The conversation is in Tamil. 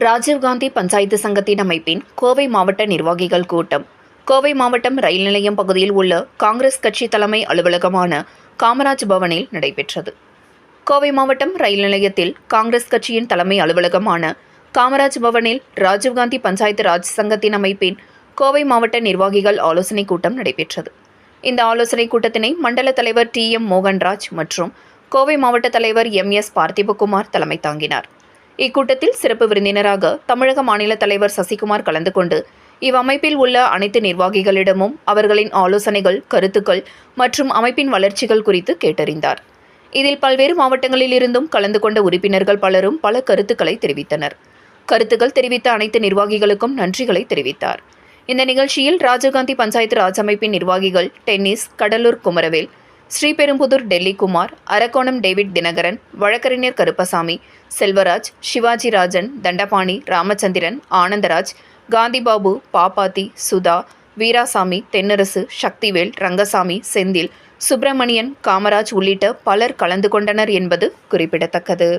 ராஜீவ்காந்தி பஞ்சாயத்து சங்கத்தின் அமைப்பின் கோவை மாவட்ட நிர்வாகிகள் கூட்டம். கோவை மாவட்டம் ரயில் நிலையம் பகுதியில் உள்ள காங்கிரஸ் கட்சி தலைமை அலுவலகமான காமராஜ் பவனில் நடைபெற்றது. கோவை மாவட்டம் ரயில் நிலையத்தில் காங்கிரஸ் கட்சியின் தலைமை அலுவலகமான காமராஜ் பவனில் ராஜீவ்காந்தி பஞ்சாயத்து ராஜ் சங்கத்தின் அமைப்பின் கோவை மாவட்ட நிர்வாகிகள் ஆலோசனைக் கூட்டம் நடைபெற்றது. இந்த ஆலோசனைக் கூட்டத்தினை மண்டல தலைவர் டி எம் மோகன்ராஜ் மற்றும் கோவை மாவட்ட தலைவர் எம் எஸ் பார்த்திபகுமார் தலைமை தாங்கினார். இக்கூட்டத்தில் சிறப்பு விருந்தினராக தமிழக மாநில தலைவர் சசிகுமார் கலந்து கொண்டு இவ்வமைப்பில் உள்ள அனைத்து நிர்வாகிகளிடமும் அவர்களின் ஆலோசனைகள் கருத்துக்கள் மற்றும் அமைப்பின் வளர்ச்சிகள் குறித்து கேட்டறிந்தார். இதில் பல்வேறு மாவட்டங்களில் இருந்தும் கலந்து கொண்ட உறுப்பினர்கள் பலரும் பல கருத்துக்களை தெரிவித்தனர். கருத்துக்கள் தெரிவித்த அனைத்து நிர்வாகிகளுக்கும் நன்றிகளை தெரிவித்தார். இந்த நிகழ்ச்சியில் ராஜீவ்காந்தி பஞ்சாயத்து ராஜ் அமைப்பின் நிர்வாகிகள் டென்னிஸ் கடலூர் குமரவேல் ஸ்ரீபெரும்புதூர் டெல்லி குமார் அரக்கோணம் டேவிட் தினகரன் வழக்கறிஞர் கருப்பசாமி செல்வராஜ் சிவாஜி ராஜன் தண்டபாணி ராமச்சந்திரன் ஆனந்தராஜ் காந்திபாபு பாப்பாத்தி சுதா வீராசாமி தென்னரசு சக்திவேல் ரங்கசாமி செந்தில் சுப்பிரமணியன் காமராஜ் உள்ளிட்ட பலர் கலந்து கொண்டனர் என்பது குறிப்பிடத்தக்கது.